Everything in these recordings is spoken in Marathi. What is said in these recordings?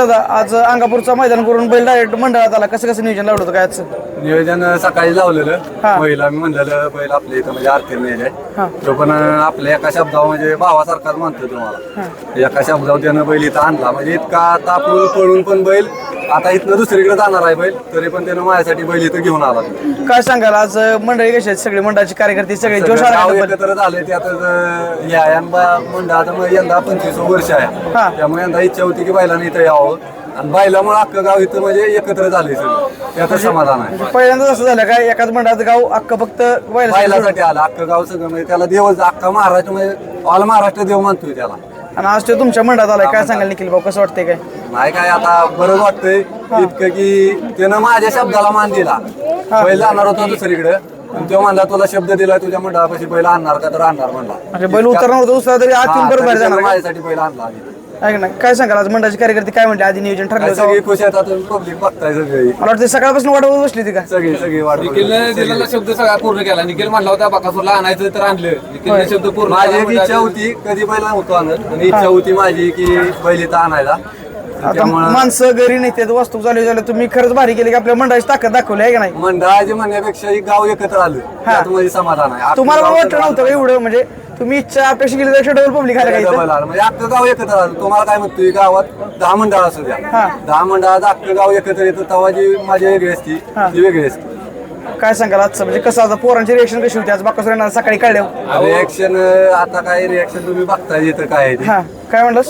दादा आज अंगापूरचा मैदान करून बैल डायरेक्ट मंडळात आला. कसं कसं नियोजन लावलं होतं? काय आजचं नियोजन सकाळी लावलेलं. हा. महिला मी म्हणलेलं बैल आपल्या इथं म्हणजे आरती हा. आहे. तो पण आपल्या एका शब्दावर म्हणजे भावासारखाच म्हणतो तुम्हाला एका शब्दावर त्यानं बैल इथं आणला. म्हणजे इतका आपण पळून पण बैल आता इथनं दुसरीकडे जाणार आहे बैल तरी पण त्यानं माझ्यासाठी बैल इथं घेऊन आला. काय सांगाल आज मंडळी कशी आहेत? सगळे मंडळाचे कार्यकर्ते सगळे जोश आला गाव का? एकत्र झाले ते आता या मंडळाचं मग यंदा पंचवीस वर्ष हा. आहे त्यामुळे यंदा इच्छा होती की बैलांनी इथं यावं. आणि बैलामुळे अख्खं गाव इथं म्हणजे एकत्र झाले सगळं. त्याचं समाधान आहे. पहिल्यांदाच असं झालं काय? एकाच मंडळात गाव अख्खं फक्त बैल बैलासाठी आला अख्खं गाव सगळं. म्हणजे त्याला देवच अख्खा महाराष्ट्र म्हणजे ऑल महाराष्ट्र देव मानतोय त्याला. आणि आज ते तुमच्या मंडळात आलाय. काय सांगाल निखिल भाऊ कसं वाटतंय काय? नाही काय आता बरंच वाटतंय इतकं की त्यानं माझ्या शब्दाला मान दिला. बैल जाणार होता दुसरीकडे. आणि तो म्हणला तुला शब्द दिला तुझ्या मंडळापाशी बैल आणणार का तर आणणार म्हणला. म्हणजे बैल उतरणार होतं दुसरा तरी आज तीन बरोबर तरी जाणार? माझ्यासाठी बैल आणला आधी. आहे का नाही काय सांगाल? आज मंडळाचे कार्यकर्ते काय म्हणले? आधी नियोजन ठरलं काय होतं. सगळी खुश आहेत आता पब्लिक बघताय सगळी. मला वाटतं सकाळपासून वाटत बसली होती का? सगळी सगळी वाट. निखिलने दिलेला शब्द सगळा पूर्ण केला. निखिल म्हणला होता बकासूरला आणायचं तर आणलं. निखिलने शब्द पूर्ण माझी केला एक म्हणजे इच्छा होती कधी बैल नव्हतो आणत. आणि इच्छा होती माझी की बैल इथं आणायला. आता त्यामुळं माणसं घरी नेते वास्तू चालू झालं. तुम्ही खरंच भारी केली की आपल्या मंडळाची ताकद दाखवली आहे का नाही? मंडळाचे म्हणण्यापेक्षा ही गाव एकत्र आलं. त्यात माझे समाधान आहे. तुम्हाला गाव वाटलं नव्हतं का एवढं? म्हणजे तुम्ही इच्छा अपेक्षा केली तर डबल पब्लिक आलं. काय डबल आलं. म्हणजे अख्खं गाव एकत्र आलं. तुम्हाला काय म्हणतोय? गावात दहा मंडळ असू द्या. हा. दहा मंडळात अख्खं गाव एकत्र येतं. तेव्हा जी माझी वेगळी असती हा. ती वेगळी असते. काय सांगाल आजचं? म्हणजे कसं आता पोरांची रिएक्शन कशी होती? आज येणार सकाळी कळल्यावर. रिएक्शन आता काय रिएक्शन तुम्ही बघताय इथं काय आहे ते. हा. काय म्हणलं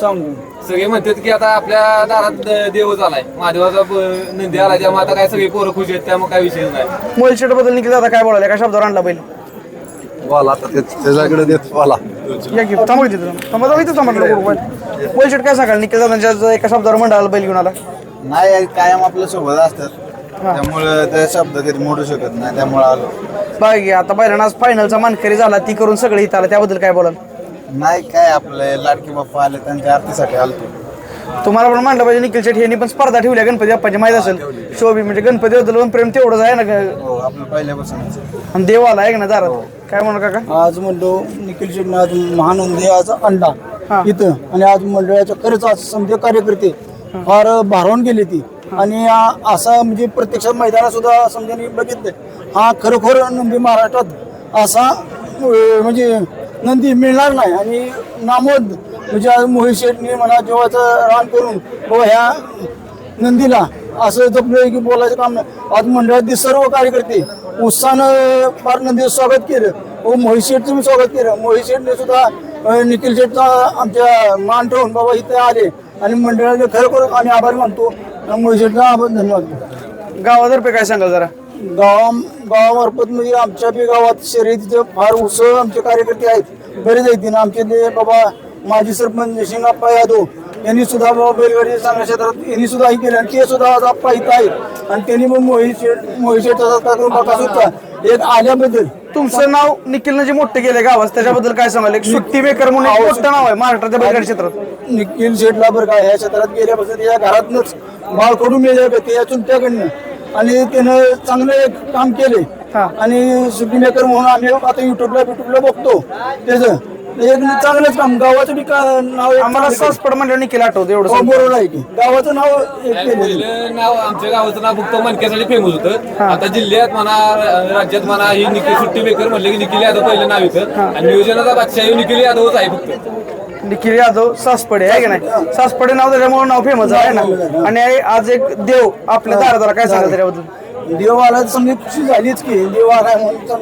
सगळे म्हणतात की आता आपल्या दारात द- देवच आलाय. महादेवाचा ब- नंदी आलाय त्यामुळे आता काय सगळे पोरं खुश आहेत त्यामुळे काय विषय नाही. मोबाईल शेटबद्दल निघित आता काय बोलायला? का शब्दावर आणला बैल. बोला आता ते- त्याच्याकडे देत बोला या की थांबू थांबा. जाऊ इथं थांबा मोबाईल मोबाईल शेट काय सांगाल निखिल दादांच्या एका शब्दावर मंडळाला बैल घेऊन आला. नाही कायम आपल्यासोबत असतात. त्यामुळं ते शब्द कधी मोडू शकत नाही त्यामुळे आलो. बघा की आता बैलांना आज फायनलचा मानकरी झाला ती करून सगळे इथं आला. त्याबद्दल काय बोलाल? नाही काय आपले लाडके बाप्पा आले त्यांच्या आरतीसाठी आलतो. तुम्हाला पण मांडलं पाहिजे निखिल शेट यांनी पण स्पर्धा ठेवल्या गणपती बाप्पाची माहीत असेल. शोभी म्हणजे गणपती बद्दल पण प्रेम तेवढंच आहे ना ग- हो आपलं पहिल्यापासूनच. आणि देव आला आहे का ना दारात? काय म्हणू काका? आज म्हणलो निखिल शेट्टी आज महानंदी आज हा. अंडा इथं. आणि आज मंडळाच्या खरंच आज समजे कार्यकर्ते. फार भारावून गेली ती. आणि आ- असा म्हणजे प्रत्यक्षात मैदानात सुद्धा समजाने बघितलं हा खरोखर नंदी महाराष्ट्रात असा अं, म्हणजे नंदी मिळणार नाही. आणि नामोद म्हणजे मोहित शेटनी म्हणा जेव्हाचं रान करून व ह्या नंदीला असं जपलं की बोलायचं काम नाही. आज मंडळातील सर्व कार्यकर्ते उत्साहानं फार नंदीचं स्वागत केलं. व मोहित शेठचं मी स्वागत केलं. मोहित शेठने सुद्धा निखिल शेठचा आमच्या मान ठेवून बाबा इथे आले. आणि मंडळाचे खरोखर आम्ही आभार मानतो. मोहित शेठचा आभार धन्यवाद गावातर्फे काय सांगाल जरा? गावा गावामार्फत म्हणजे आमच्या बी गावात शर्यतीचे फार उत्सव आमचे कार्यकर्ते आहेत. बरेच आहेत. आणि आमचे ते बाबा माजी सरपंच शिंगाप्पा यादव यांनी सुद्धा बाबा बैलगाडी चांगल्या क्षेत्रात यांनी सुद्धा हे केलं. आणि ते सुद्धा आज आप्पा इथं आहेत. आणि त्यांनी मग मोहित शेठ मोहित करून बाकास होता एक आल्याबद्दल. तुमचं नाव निखिलनं जे मोठं केलं गावात त्याच्याबद्दल काय सांगाल? एक सुट्टी मेकर म्हणून एक मोठं नाव आहे महाराष्ट्राच्या बैलगाडी क्षेत्रात. निखिल शेठला बरं का ह्या क्षेत्रात गेल्यापासून त्याच्या घरातनंच बाळकडून गेले त्याच्या चुलत्याकडनं. आणि त्यानं चांगलं एक काम केले. आणि सुट्टी मेकर म्हणून आम्ही आता युट्यूबला युट्यूबला बघतो. त्याचं. एक चांगलंच काम. गावाचं बी का- नाव एक आम्हाला सासपड म्हणजे निखिल आठवतं एवढं हो. बरोबर आहे की. गावाचं नाव एक पहिलं नाव आमच्या गावाचं नाव फक्त मनक्यासाठी फेमस होतं. आता जिल्ह्यात म्हणा राज्यात म्हणा ही निखिल सुट्टी मेकर म्हणले की निखिल यादव पहिलं नाव येतं आणि नियोजनाचा बादशाह निखिल यादवच आहे फक्त. निखिल यादव सासपडे आहे की नाही? सासपडे नाव त्याच्यामुळे नाव फेमस आहे ना? आणि आज एक देव आपल्या दारादारा काय सांगाल त्याच्याबद्दल? देव आला खुशी झालीच की देव आला